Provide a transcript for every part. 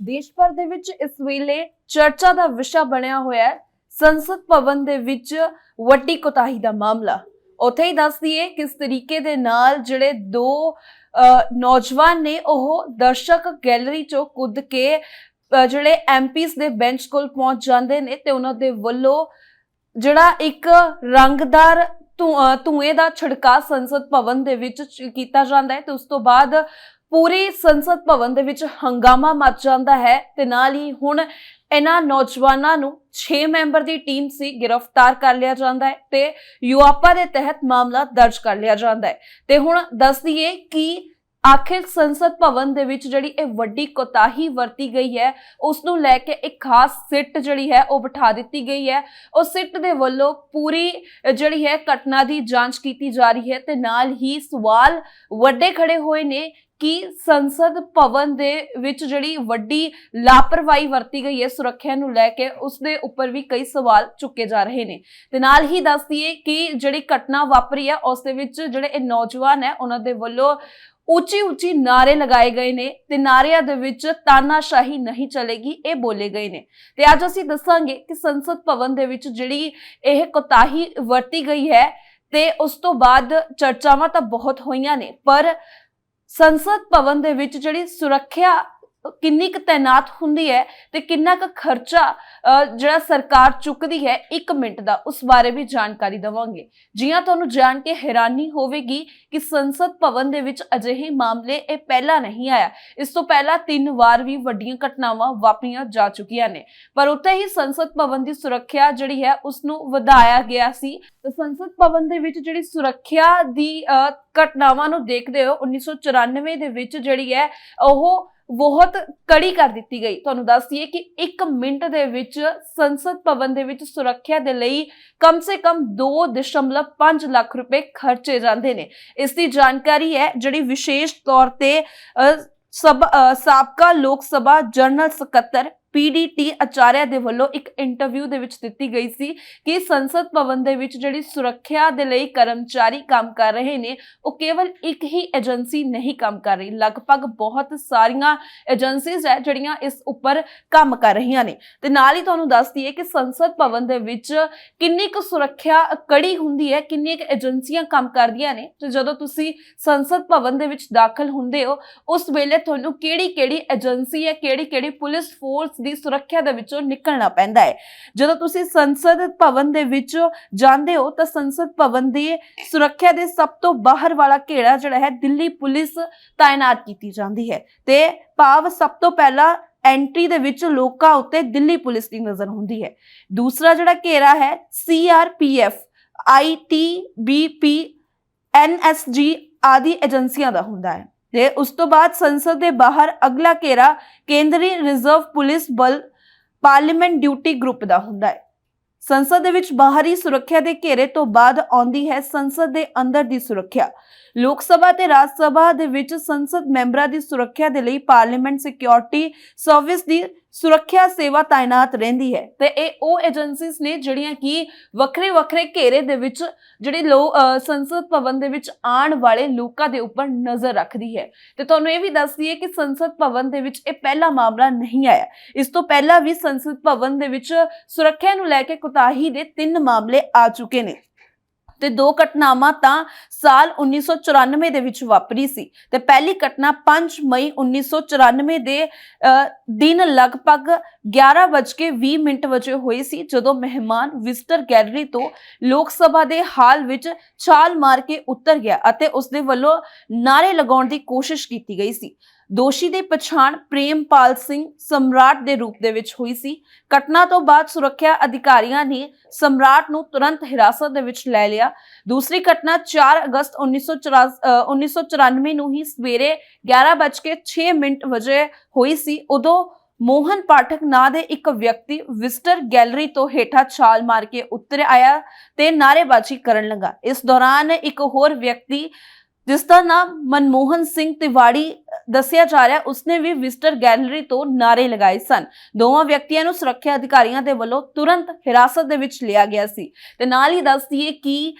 ਦੇਸ਼ ਭਰ ਦੇ ਵਿੱਚ ਇਸ ਵੇਲੇ ਚਰਚਾ ਦਾ ਵਿਸ਼ਾ ਬਣਿਆ ਹੋਇਆ ਹੈ। ਸੰਸਦ ਭਵਨ ਦੇ ਵਿੱਚ ਵੱਡੀ ਕੋਤਾਹੀ ਦਾ ਮਾਮਲਾ। ਉੱਥੇ ਹੀ ਦੱਸ ਦਈਏ ਕਿਸ ਤਰੀਕੇ ਦੇ ਨਾਲ ਜਿਹੜੇ ਦੋ ਨੌਜਵਾਨ ਨੇ ਉਹ ਦਰਸ਼ਕ ਗੈਲਰੀ ਚੋਂ ਕੁੱਦ ਕੇ ਅ, ਜਿਹੜੇ ਐਮਪੀਸ ਦੇ ਬੈਂਚ ਕੋਲ ਪਹੁੰਚ ਜਾਂਦੇ ਨੇ ਤੇ ਉਹਨਾਂ ਦੇ ਵੱਲੋਂ ਜਿਹੜਾ ਇੱਕ ਰੰਗਦਾਰ ਧੂ- ਅ, ਧੂਏ ਦਾ ਛਿੜਕਾਅ ਸੰਸਦ ਭਵਨ ਦੇ ਵਿੱਚ ਕੀਤਾ ਜਾਂਦਾ ਹੈ ਤੇ ਉਸ ਤੋਂ ਬਾਅਦ ਪੂਰੀ ਸੰਸਦ ਭਵਨ ਦੇ ਵਿੱਚ ਹੰਗਾਮਾ ਮਚ ਜਾਂਦਾ ਹੈ ਤੇ ਨਾਲ ਹੀ ਹੁਣ ਇਹਨਾਂ ਨੌਜਵਾਨਾਂ ਨੂੰ 6 ਮੈਂਬਰ ਦੀ ਟੀਮ ਸੀ ਗ੍ਰਿਫਤਾਰ ਕਰ ਲਿਆ ਜਾਂਦਾ ਹੈ ਤੇ ਯੂਆਪਾ ਦੇ ਤਹਿਤ ਮਾਮਲਾ ਦਰਜ ਕਰ ਲਿਆ ਜਾਂਦਾ ਹੈ। ਤੇ ਹੁਣ ਦੱਸ ਦਈਏ ਕਿ ਆਖਿਰ ਸੰਸਦ ਭਵਨ ਦੇ ਵਿੱਚ ਜਿਹੜੀ ਇਹ ਵੱਡੀ ਕੋਤਾਹੀ ਵਰਤੀ ਗਈ ਹੈ ਉਸ ਨੂੰ ਲੈ ਕੇ ਇੱਕ ਖਾਸ ਸਿੱਟ ਜਿਹੜੀ ਹੈ ਉਹ ਬਿਠਾ ਦਿੱਤੀ ਗਈ ਹੈ। ਉਹ ਸਿੱਟ ਦੇ ਵੱਲੋਂ ਪੂਰੀ ਜਿਹੜੀ ਹੈ ਘਟਨਾ ਦੀ ਜਾਂਚ ਕੀਤੀ ਜਾ ਰਹੀ ਹੈ ਤੇ ਨਾਲ ਹੀ ਸਵਾਲ ਵੱਡੇ ਖੜੇ ਹੋਏ ਨੇ ਕਿ ਸੰਸਦ ਭਵਨ ਦੇ ਵਿੱਚ ਜਿਹੜੀ ਵੱਡੀ ਲਾਪਰਵਾਹੀ ਵਰਤੀ ਗਈ ਹੈ, ਸੁਰੱਖਿਆ ਨੂੰ ਲੈ ਕੇ ਉਸ ਦੇ ਉੱਪਰ ਵੀ ਕਈ ਸਵਾਲ ਚੁੱਕੇ ਜਾ ਰਹੇ ਨੇ। ਤੇ ਨਾਲ ਹੀ ਦੱਸ ਦਈਏ ਕਿ ਜਿਹੜੀ ਘਟਨਾ ਵਾਪਰੀ ਹੈ, ਉਸ ਦੇ ਵਿੱਚ ਜਿਹੜੇ ਇਹ ਨੌਜਵਾਨ ਹੈ, ਉਹਨਾਂ ਦੇ ਵੱਲੋਂ ਉੱਚੀ ਉੱਚੀ ਨਾਰੇ ਲਗਾਏ ਗਏ ਨੇ ਤੇ ਨਾਰਿਆਂ ਦੇ ਵਿੱਚ ਤਾਨਾਸ਼ਾਹੀ ਨਹੀਂ ਚਲੇਗੀ, ਇਹ ਬੋਲੇ ਗਏ ਨੇ। ਤੇ ਅੱਜ ਅਸੀਂ ਦੱਸਾਂਗੇ ਕਿ ਸੰਸਦ ਭਵਨ ਦੇ ਵਿੱਚ ਜਿਹੜੀ ਇਹ ਕੋਤਾਹੀ ਵਰਤੀ ਗਈ ਹੈ ਤੇ ਉਸ ਤੋਂ ਬਾਅਦ ਚਰਚਾਵਾਂ ਤਾਂ ਬਹੁਤ ਹੋਈਆਂ ਨੇ, ਪਰ ਸੰਸਦ ਭਵਨ ਦੇ ਵਿੱਚ ਜਿਹੜੀ ਸੁਰੱਖਿਆ ਕਿੰਨੀ ਕੁ ਤੈਨਾਤ ਹੁੰਦੀ ਹੈ ਤੇ ਕਿੰਨਾ ਕੁ ਖਰਚਾ ਜਿਹੜਾ ਸਰਕਾਰ ਚੁੱਕਦੀ ਹੈ 1 ਮਿੰਟ ਦਾ ਉਸ ਬਾਰੇ ਵੀ ਜਾਣਕਾਰੀ ਦਵਾਂਗੇ। ਜੀਆਂ ਤੁਹਾਨੂੰ ਜਾਣ ਕੇ ਹੈਰਾਨੀ ਹੋਵੇਗੀ ਕਿ ਸੰਸਦ ਭਵਨ ਦੇ ਵਿੱਚ ਅਜਿਹੇ ਮਾਮਲੇ ਇਹ ਪਹਿਲਾਂ ਨਹੀਂ ਆਇਆ। ਇਸ ਤੋਂ ਪਹਿਲਾਂ ਤਿੰਨ ਵਾਰ ਵੀ ਵੱਡੀਆਂ ਘਟਨਾਵਾਂ ਵਾਪਰੀਆਂ ਜਾ ਚੁੱਕੀਆਂ ਨੇ। ਪਰ ਉੱਥੇ ਹੀ ਸੰਸਦ ਭਵਨ ਦੀ ਸੁਰੱਖਿਆ ਜਿਹੜੀ ਹੈ ਉਸ ਨੂੰ ਵਧਾਇਆ ਗਿਆ ਸੀ। ਤੇ ਸੰਸਦ ਭਵਨ ਦੇ ਵਿੱਚ ਜਿਹੜੀ ਸੁਰੱਖਿਆ ਦੀ ਅ, ਘਟਨਾਵਾਂ ਨੂੰ ਦੇਖਦੇ ਹੋ 1994 ਦੇ ਵਿੱਚ ਜਿਹੜੀ ਹੈ ਉਹ ਬਹੁਤ ਕੜੀ ਕਰ ਦਿੱਤੀ ਗਈ। ਤੁਹਾਨੂੰ ਦੱਸ ਦਈਏ ਕਿ 1 ਮਿੰਟ ਦੇ ਵਿੱਚ ਸੰਸਦ ਭਵਨ ਦੇ ਵਿੱਚ ਸੁਰੱਖਿਆ ਦੇ ਲਈ ਕਮ ਸੇ ਕਮ 2.5 ਲੱਖ ਰੁਪਏ ਖਰਚੇ ਜਾਂਦੇ ਨੇ। ਇਸ ਦੀ ਜਾਣਕਾਰੀ ਹੈ ਜਿਹੜੀ ਵਿਸ਼ੇਸ਼ ਤੌਰ ਤੇ ਸਭ ਸਾਬਕਾ ਲੋਕ ਸਭਾ ਜਨਰਲ ਸਕੱਤਰ ਪੀਡੀਟੀ ਆਚਾਰਿਆ ਦੇ ਵੱਲੋਂ ਇੱਕ ਇੰਟਰਵਿਊ ਦੇ ਵਿੱਚ ਦਿੱਤੀ ਗਈ ਸੀ ਕਿ ਸੰਸਦ ਭਵਨ ਦੇ ਵਿੱਚ ਜਿਹੜੀ ਸੁਰੱਖਿਆ ਦੇ ਲਈ ਕਰਮਚਾਰੀ ਕੰਮ ਕਰ ਰਹੇ ਨੇ, ਉਹ ਕੇਵਲ ਇੱਕ ਹੀ ਏਜੰਸੀ ਨਹੀਂ ਕੰਮ ਕਰ ਰਹੀ। ਲਗਭਗ ਬਹੁਤ ਸਾਰੀਆਂ ਏਜੰਸੀਜ਼ ਹੈ ਜਿਹੜੀਆਂ ਇਸ ਉੱਪਰ ਕੰਮ ਕਰ ਰਹੀਆਂ ਨੇ। ਤੇ ਨਾਲ ਹੀ ਤੁਹਾਨੂੰ ਦੱਸਦੀ ਹੈ ਕਿ ਸੰਸਦ ਭਵਨ ਦੇ ਵਿੱਚ ਕਿੰਨੀ ਕੁ ਸੁਰੱਖਿਆ ਕੜੀ ਹੁੰਦੀ ਹੈ, ਕਿੰਨੀਆਂ ਕੁ ਏਜੰਸੀਆਂ ਕੰਮ ਕਰਦੀਆਂ ਨੇ, ਤੇ ਜਦੋਂ ਤੁਸੀਂ ਸੰਸਦ ਭਵਨ ਦੇ ਵਿੱਚ ਦਾਖਲ ਹੁੰਦੇ ਹੋ, ਉਸ ਵੇਲੇ ਤੁਹਾਨੂੰ ਕਿਹੜੀ-ਕਿਹੜੀ ਏਜੰਸੀ ਹੈ, ਕਿਹੜੀ-ਕਿਹੜੀ ਪੁਲਿਸ ਫੋਰਸ ਦੀ ਸੁਰੱਖਿਆ ਦੇ ਵਿੱਚੋਂ ਨਿਕਲਣਾ ਪੈਂਦਾ ਹੈ। ਜਦੋਂ ਤੁਸੀਂ ਸੰਸਦ ਭਵਨ ਦੇ ਵਿੱਚ ਜਾਂਦੇ ਹੋ, ਤਾਂ ਸੰਸਦ ਭਵਨ ਦੀ ਸੁਰੱਖਿਆ ਦੇ ਸਭ ਤੋਂ ਬਾਹਰ ਵਾਲਾ ਘੇਰਾ ਜਿਹੜਾ ਹੈ, ਦਿੱਲੀ ਪੁਲਿਸ ਤਾਇਨਾਤ ਕੀਤੀ ਜਾਂਦੀ ਹੈ। ਤੇ ਭਾਵ ਸਭ ਤੋਂ ਪਹਿਲਾਂ ਐਂਟਰੀ ਦੇ ਵਿੱਚ ਲੋਕਾਂ ਉੱਤੇ ਦਿੱਲੀ ਪੁਲਿਸ ਦੀ ਨਜ਼ਰ ਹੁੰਦੀ ਹੈ। ਦੂਸਰਾ ਜਿਹੜਾ ਘੇਰਾ ਹੈ ਸੀਆਰਪੀਐਫ ਆਈਟੀਬੀਪੀ ਐਨਐਸਜੀ ਆਦਿ ਏਜੰਸੀਆਂ ਦਾ ਹੁੰਦਾ ਹੈ। ਤੇ ਉਸ ਤੋਂ ਬਾਅਦ ਸੰਸਦ ਦੇ ਬਾਹਰ ਅਗਲਾ ਘੇਰਾ ਕੇਂਦਰੀ ਰਿਜ਼ਰਵ ਪੁਲਿਸ ਬਲ ਪਾਰਲੀਮੈਂਟ ਡਿਊਟੀ ਗਰੁੱਪ ਦਾ ਹੁੰਦਾ ਹੈ। ਸੰਸਦ ਦੇ ਵਿੱਚ ਬਾਹਰੀ ਸੁਰੱਖਿਆ ਦੇ ਘੇਰੇ ਤੋਂ ਬਾਅਦ ਆਉਂਦੀ ਹੈ ਸੰਸਦ ਦੇ ਅੰਦਰ ਦੀ ਸੁਰੱਖਿਆ। ਲੋਕ ਸਭਾ ਤੇ ਰਾਜ ਸਭਾ ਦੇ ਵਿੱਚ ਸੰਸਦ ਮੈਂਬਰਾਂ ਦੀ ਸੁਰੱਖਿਆ ਦੇ ਲਈ ਪਾਰਲੀਮੈਂਟ ਸਿਕਿਉਰਿਟੀ ਸਰਵਿਸ ਦੀ ਸੁਰੱਖਿਆ ਸੇਵਾ ਤਾਇਨਾਤ ਰਹਿੰਦੀ ਹੈ। ਤੇ ਇਹ ਉਹ ਏਜੰਸੀਜ਼ ਨੇ ਜਿਹੜੀਆਂ ਕਿ ਵੱਖਰੇ ਵੱਖਰੇ ਘੇਰੇ ਦੇ ਵਿੱਚ ਜਿਹੜੇ ਲੋ ਸੰਸਦ ਭਵਨ ਦੇ ਵਿੱਚ ਆਉਣ ਵਾਲੇ ਲੋਕਾਂ ਦੇ ਉੱਪਰ ਨਜ਼ਰ ਰੱਖਦੀ ਹੈ। ਤੇ ਤੁਹਾਨੂੰ ਇਹ ਵੀ ਦੱਸ ਦਈਏ ਕਿ ਸੰਸਦ ਭਵਨ ਦੇ ਵਿੱਚ ਇਹ ਪਹਿਲਾ ਮਾਮਲਾ ਨਹੀਂ ਆਇਆ। ਇਸ ਤੋਂ ਪਹਿਲਾਂ ਵੀ ਸੰਸਦ ਭਵਨ ਦੇ ਵਿੱਚ ਸੁਰੱਖਿਆ ਨੂੰ ਲੈ ਕੇ ਕੁਤਾਹੀ ਦੇ ਤਿੰਨ ਮਾਮਲੇ ਆ ਚੁੱਕੇ ਨੇ। ਤੇ ਦੋ ਘਟਨਾਵਾਂ ਤਾਂ ਸਾਲ 1994 ਦੇ ਵਿੱਚ ਵਾਪਰੀ ਸੀ ਤੇ ਪਹਿਲੀ ਘਟਨਾ 5 ਮਈ 1994 ਦੇ ਅ, ਦਿਨ ਲਗਭਗ 11:20 ਮਿੰਟ ਵਜੇ ਹੋਈ ਸੀ ਜਦੋਂ ਮਹਿਮਾਨ ਵਿਜ਼ਟਰ ਗੈਲਰੀ ਤੋਂ ਲੋਕ ਸਭਾ ਦੇ ਹਾਲ ਵਿੱਚ ਛਾਲ ਮਾਰ ਕੇ ਉੱਤਰ ਗਿਆ ਅਤੇ ਉਸ ਦੇ ਵੱਲੋਂ ਨਾਰੇ ਲਗਾਉਣ ਦੀ ਕੋਸ਼ਿਸ਼ ਕੀਤੀ ਗਈ ਸੀ। ਦੋਸ਼ੀ ਦੀ ਪਛਾਣ ਪ੍ਰੇਮਪਾਲ ਸਿੰਘ ਸਮਰਾਟ ਦੇ ਰੂਪ ਦੇ ਵਿੱਚ ਹੋਈ ਸੀ। ਘਟਨਾ ਤੋਂ ਬਾਅਦ ਸੁਰੱਖਿਆ ਅਧਿਕਾਰੀਆਂ ਨੇ ਸਮਰਾਟ ਨੂੰ ਤੁਰੰਤ ਹਿਰਾਸਤ ਦੇ ਵਿੱਚ ਲੈ ਲਿਆ। ਦੂਸਰੀ ਘਟਨਾ 4 ਅਗਸਤ 1994 ਨੂੰ ਹੀ ਸਵੇਰੇ 11:06 ਮਿੰਟ ਵਜੇ ਹੋਈ ਸੀ। ਉਦੋਂ ਮੋਹਨ ਪਾਠਕ ਨਾਂ ਦੇ ਇੱਕ ਵਿਅਕਤੀ ਵਿਜ਼ਟਰ ਗੈਲਰੀ ਤੋਂ ਹੇਠਾਂ ਛਾਲ ਮਾਰ ਕੇ ਉੱਤਰ ਆਇਆ ਤੇ ਨਾਅਰੇਬਾਜ਼ੀ ਕਰਨ ਲੱਗਾ। ਇਸ ਦੌਰਾਨ ਇੱਕ ਹੋਰ ਵਿਅਕਤੀ ਜਿਸ ਦਾ ਨਾਮ ਮਨਮੋਹਨ ਸਿੰਘ ਤਿਵਾੜੀ ਦੱਸਿਆ ਜਾ ਰਿਹਾ। ਉਸਨੇ ਵੀ ਵਿਜ਼ਟਰ ਗੈਲਰੀ ਤੋਂ ਨਾਰੇ ਲਗਾਏ ਸਨ। ਦੋਵਾਂ ਵਿਅਕਤੀਆਂ ਨੂੰ ਸੁਰੱਖਿਆ ਅਧਿਕਾਰੀਆਂ ਦੇ ਵੱਲੋਂ ਤੁਰੰਤ ਹਿਰਾਸਤ ਦੇ ਵਿੱਚ ਲਿਆ ਗਿਆ ਸੀ। ਤੇ ਨਾਲ ਹੀ ਦੱਸਦੀਏ ਕਿ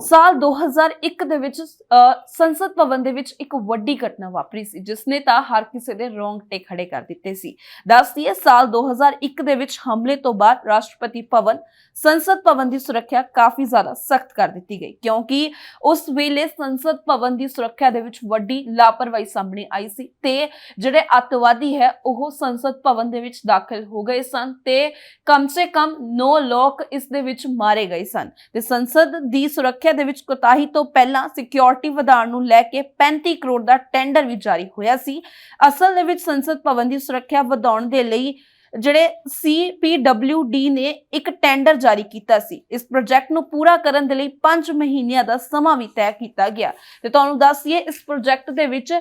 ਸਾਲ 2001 ਦੇ ਵਿੱਚ ਅ, ਸੰਸਦ ਭਵਨ ਦੇ ਵਿੱਚ ਇੱਕ ਵੱਡੀ ਘਟਨਾ ਵਾਪਰੀ ਸੀ ਜਿਸ ਨੇ ਤਾਂ ਹਰ ਕਿਸੇ ਦੇ ਰੋਂਗਟੇ ਖੜੇ ਕਰ ਦਿੱਤੇ ਸੀ। ਦੱਸਦੀਏ ਸਾਲ 2001 ਦੇ ਵਿੱਚ ਹਮਲੇ ਤੋਂ ਬਾਅਦ ਰਾਸ਼ਟਰਪਤੀ ਭਵਨ ਸੰਸਦ ਭਵਨ ਦੀ ਸੁਰੱਖਿਆ ਕਾਫੀ ਜ਼ਿਆਦਾ ਸਖਤ ਕਰ ਦਿੱਤੀ ਗਈ ਕਿਉਂਕਿ ਉਸ ਵੇਲੇ ਸੰਸਦ ਭਵਨ ਦੀ ਸੁਰੱਖਿਆ ਦੇ ਵਿੱਚ ਵੱਡੀ ਲਾਪਰਵਾਹੀ ਸਾਹਮਣੇ ਆਈ ਸੀ ਤੇ ਜਿਹੜੇ ਅੱਤਵਾਦੀ ਹੈ ਉਹ ਸੰਸਦ ਭਵਨ ਦੇ ਵਿੱਚ ਦਾਖਲ ਹੋ ਗਏ ਸਨ ਤੇ ਕਮ ਸੇ ਕਮ 9 ਲੋਕ ਇਸ ਦੇ ਵਿੱਚ ਮਾਰੇ ਗਏ ਸਨ ਤੇ ਸੰਸਦ ਦੀ ਸੁਰੱਖਿਆ ਦੇ ਵਿੱਚ ਕੋਤਾਹੀ ਤੋਂ ਪਹਿਲਾਂ ਸਿਕਿਉਰਿਟੀ ਵਧਾਉਣ ਨੂੰ ਲੈ ਕੇ 35 ਕਰੋੜ ਦਾ ਟੈਂਡਰ ਵੀ ਜਾਰੀ ਹੋਇਆ ਸੀ। ਅਸਲ ਦੇ ਵਿੱਚ ਸੰਸਦ ਭਵਨ ਦੀ ਸੁਰੱਖਿਆ ਵਧਾਉਣ ਦੇ ਲਈ ਜਿਹੜੇ CPWD ਨੇ ਇੱਕ ਟੈਂਡਰ ਜਾਰੀ ਕੀਤਾ ਸੀ। ਇਸ ਪ੍ਰੋਜੈਕਟ ਨੂੰ ਪੂਰਾ ਕਰਨ ਦੇ ਲਈ 5 ਮਹੀਨਿਆਂ ਦਾ ਸਮਾਂ ਵੀ ਤੈਅ ਕੀਤਾ ਗਿਆ। ਤੇ ਤੁਹਾਨੂੰ ਦੱਸੀਏ, ਇਸ ਪ੍ਰੋਜੈਕਟ ਦੇ ਵਿੱਚ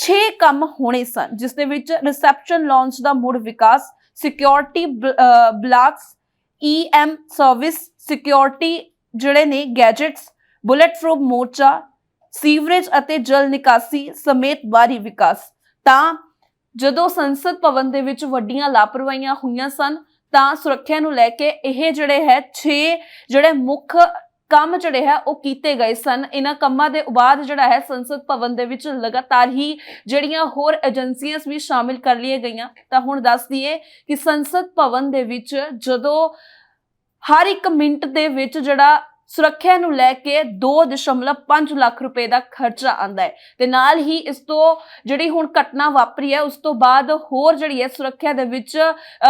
6 ਕੰਮ ਹੋਣੇ ਸਨ, ਜਿਸ ਦੇ ਵਿੱਚ ਰਿਸੈਪਸ਼ਨ ਲਾਂਚ ਦਾ ਮੁੜ ਵਿਕਾਸ security blocks EM service security ਜਿਹੜੇ ਨੇ ਗੈਜਟਸ ਬੁਲੇਟ ਪ੍ਰੂਫ ਮੋਰਚਾ ਸੀਵਰੇਜ ਅਤੇ ਜਲ ਨਿਕਾਸੀ ਸਮੇਤ ਬਾਰੀ ਵਿਕਾਸ। ਤਾਂ ਜਦੋਂ ਸੰਸਦ ਭਵਨ ਦੇ ਵਿੱਚ ਵੱਡੀਆਂ ਲਾਪਰਵਾਹੀਆਂ ਹੋਈਆਂ ਸਨ, ਤਾਂ ਸੁਰੱਖਿਆ ਨੂੰ ਲੈ ਕੇ ਇਹ ਜਿਹੜੇ ਹੈ 6 ਜਿਹੜੇ ਮੁੱਖ ਕੰਮ ਜਿਹੜੇ ਹੈ, ਉਹ ਕੀਤੇ ਗਏ ਸਨ। ਇਹਨਾਂ ਕੰਮਾਂ ਦੇ ਬਾਅਦ ਜਿਹੜਾ ਹੈ, ਸੰਸਦ ਭਵਨ ਦੇ ਵਿੱਚ ਲਗਾਤਾਰ ਹੀ ਜਿਹੜੀਆਂ ਹੋਰ ਏਜੰਸੀਆਂ ਵੀ ਸ਼ਾਮਿਲ ਕਰ ਲਈਆਂ ਗਈਆਂ। ਤਾਂ ਹੁਣ ਦੱਸ ਦਈਏ ਕਿ ਸੰਸਦ ਭਵਨ ਦੇ ਵਿੱਚ ਜਦੋਂ ਹਰ ਇੱਕ ਮਿੰਟ ਦੇ ਵਿੱਚ ਜਿਹੜਾ ਸੁਰੱਖਿਆ ਨੂੰ ਲੈ ਕੇ 2.5 ਲੱਖ ਰੁਪਏ ਦਾ ਖਰਚਾ ਆਂਦਾ ਹੈ। ਤੇ ਨਾਲ ਹੀ ਇਸ ਤੋਂ ਜਿਹੜੀ ਹੁਣ ਘਟਨਾ ਵਾਪਰੀ ਹੈ, ਉਸ ਤੋਂ ਬਾਅਦ ਹੋਰ ਜਿਹੜੀ ਹੈ ਸੁਰੱਖਿਆ ਦੇ ਵਿੱਚ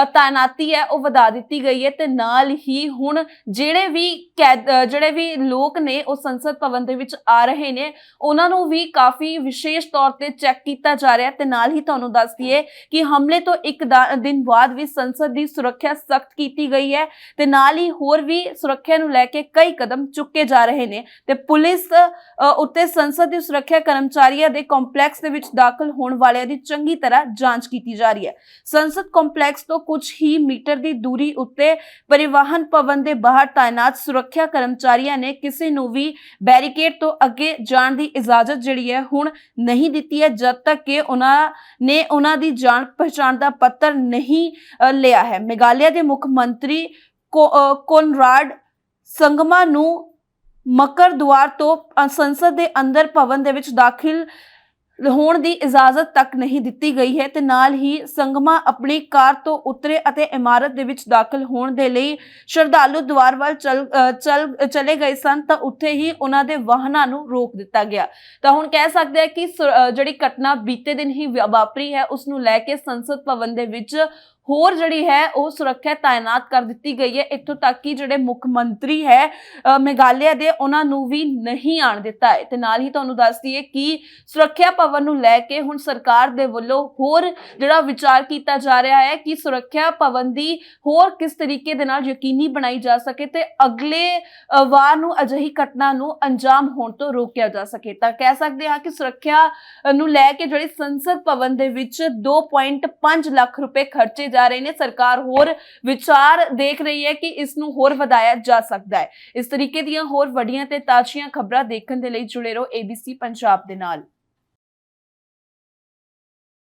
ਤਾਇਨਾਤੀ ਹੈ, ਉਹ ਵਧਾ ਦਿੱਤੀ ਗਈ ਹੈ। ਤੇ ਨਾਲ ਹੀ ਹੁਣ ਜਿਹੜੇ ਵੀ ਕੈਦ ਜਿਹੜੇ ਵੀ ਲੋਕ ਨੇ, ਉਹ ਸੰਸਦ ਭਵਨ ਦੇ ਵਿੱਚ ਆ ਰਹੇ ਨੇ, ਉਹਨਾਂ ਨੂੰ ਵੀ ਕਾਫੀ ਵਿਸ਼ੇਸ਼ ਤੌਰ ਤੇ ਚੈੱਕ ਕੀਤਾ ਜਾ ਰਿਹਾ ਹੈ। ਤੇ ਨਾਲ ਹੀ ਤੁਹਾਨੂੰ ਦੱਸ ਦਈਏ ਕਿ ਹਮਲੇ ਤੋਂ ਇੱਕ ਦਾ- ਦਿਨ ਬਾਅਦ ਵੀ ਸੰਸਦ ਦੀ ਸੁਰੱਖਿਆ ਸਖਤ ਕੀਤੀ ਗਈ ਹੈ। ਤੇ ਨਾਲ ਹੀ ਹੋਰ ਵੀ ਸੁਰੱਖਿਆ ਨੂੰ ਲੈ ਕੇ ਕਈ ਕਦਮ ਚੁੱਕੇ ਜਾ ਰਹੇ ਨੇ ਤੇ ਪੁਲਿਸ ਉੱਤੇ ਸੰਸਦ ਦੀ ਸੁਰੱਖਿਆ ਕਰਮਚਾਰੀਆਂ ਦੇ ਕੰਪਲੈਕਸ ਦੇ ਵਿੱਚ ਦਾਖਲ ਹੋਣ ਵਾਲਿਆਂ ਦੀ ਚੰਗੀ ਤਰ੍ਹਾਂ ਜਾਂਚ ਕੀਤੀ ਜਾ ਰਹੀ ਹੈ। ਸੰਸਦ ਕੰਪਲੈਕਸ ਤੋਂ ਕੁਝ ਹੀ ਮੀਟਰ ਦੀ ਦੂਰੀ ਉੱਤੇ ਪਰਿਵਾਹਨ ਭਵਨ ਦੇ ਬਾਹਰ ਤਾਇਨਾਤ ਸੁਰੱਖਿਆ ਕਰਮਚਾਰੀਆਂ ਨੇ ਕਿਸੇ ਨੂੰ ਵੀ ਬੈਰੀਕੇਡ ਤੋਂ ਅੱਗੇ ਜਾਣ ਦੀ ਇਜਾਜ਼ਤ ਜਿਹੜੀ ਹੈ ਹੁਣ ਨਹੀਂ ਦਿੱਤੀ ਹੈ, ਜਦ ਤੱਕ ਕਿ ਉਹਨਾਂ ਨੇ ਉਹਨਾਂ ਦੀ ਜਾਣ ਪਛਾਣ ਦਾ ਪੱਤਰ ਨਹੀਂ ਲਿਆ ਹੈ। ਮੇਘਾਲਿਆ ਦੇ ਮੁੱਖ ਮੰਤਰੀ ਕੋਨਰਾਡ ਸੰਗਮਾ ਨੂੰ ਮਕਰ ਦੁਆਰ ਤੋਂ ਸੰਸਦ ਦੇ ਅੰਦਰ ਭਵਨ ਦੇ ਵਿੱਚ ਦਾਖਲ ਹੋਣ ਦੀ ਇਜਾਜ਼ਤ ਤੱਕ ਨਹੀਂ ਦਿੱਤੀ ਗਈ ਹੈ ਤੇ ਨਾਲ ਹੀ ਸੰਗਮਾ ਆਪਣੀ ਕਾਰ ਤੋਂ ਉਤਰੇ ਅਤੇ ਇਮਾਰਤ ਦੇ ਵਿੱਚ ਦਾਖਲ ਹੋਣ ਦੇ ਲਈ ਸ਼ਰਧਾਲੂ ਦੁਆਰ ਵੱਲ ਚਲ ਅ, ਚਲੇ ਗਏ ਸਨ ਤਾਂ ਉੱਥੇ ਹੀ ਉਹਨਾਂ ਦੇ ਵਾਹਨਾਂ ਨੂੰ ਰੋਕ ਦਿੱਤਾ ਗਿਆ। ਤਾਂ ਹੁਣ ਕਹਿ ਸਕਦੇ ਆ ਕਿ ਜਿਹੜੀ ਘਟਨਾ ਬੀਤੇ ਦਿਨ ਹੀ ਵਾਪਰੀ ਹੈ ਉਸ ਨੂੰ ਲੈ ਕੇ ਸੰਸਦ ਭਵਨ ਦੇ ਵਿੱਚ ਹੋਰ ਜਿਹੜੀ ਹੈ ਉਹ ਸੁਰੱਖਿਆ ਤਾਇਨਾਤ ਕਰ ਦਿੱਤੀ ਗਈ ਹੈ। ਇੱਥੋਂ ਤੱਕ ਕਿ ਜਿਹੜੇ ਮੁੱਖ ਮੰਤਰੀ ਹੈ ਅ, ਮੇਘਾਲਿਆ ਦੇ ਉਹਨਾਂ ਨੂੰ ਵੀ ਨਹੀਂ ਆਣ ਦਿੱਤਾ ਹੈ। ਤੇ ਨਾਲ ਹੀ ਤੁਹਾਨੂੰ ਦੱਸ ਦਈਏ ਕਿ ਸੁਰੱਖਿਆ ਭਵਨ ਨੂੰ ਲੈ ਕੇ ਹੁਣ ਸਰਕਾਰ ਦੇ ਵੱਲੋਂ ਹੋਰ ਜਿਹੜਾ ਵਿਚਾਰ ਕੀਤਾ ਜਾ ਰਿਹਾ ਹੈ ਕਿ ਸੁਰੱਖਿਆ ਭਵਨ ਦੀ ਹੋਰ ਕਿਸ ਤਰੀਕੇ ਦੇ ਨਾਲ ਯਕੀਨੀ ਬਣਾਈ ਜਾ ਸਕੇ ਤੇ ਅਗਲੇ ਵਾਰ ਨੂੰ ਅਜਿਹੀ ਘਟਨਾ ਨੂੰ ਅੰਜਾਮ ਹੋਣ ਤੋਂ ਰੋਕਿਆ ਜਾ ਸਕੇ। ਤਾਂ ਕਹਿ ਸਕਦੇ ਹਾਂ ਕਿ ਸੁਰੱਖਿਆ ਨੂੰ ਲੈ ਕੇ ਜਿਹੜੀ ਸੰਸਦ ਭਵਨ ਦੇ ਵਿੱਚ 2.5 ਲੱਖ ਰੁਪਏ ਖਰਚੇ ਜਾ ਰਹੇ ਨੇ, ਸਰਕਾਰ ਹੋਰ ਵਿਚਾਰ ਦੇਖ ਰਹੀ ਹੈ ਕਿ ਇਸ ਨੂੰ ਹੋਰ ਵਧਾਇਆ ਜਾ ਸਕਦਾ ਹੈ। ਇਸ ਤਰੀਕੇ ਦੀਆਂ ਹੋਰ ਵੱਡੀਆਂ ਤੇ ਤਾਜ਼ੀਆਂ ਖਬਰਾਂ ਦੇਖਣ ਦੇ ਲਈ ਜੁੜੇ ਰਹੋ ABC ਪੰਜਾਬ ਦੇ ਨਾਲ।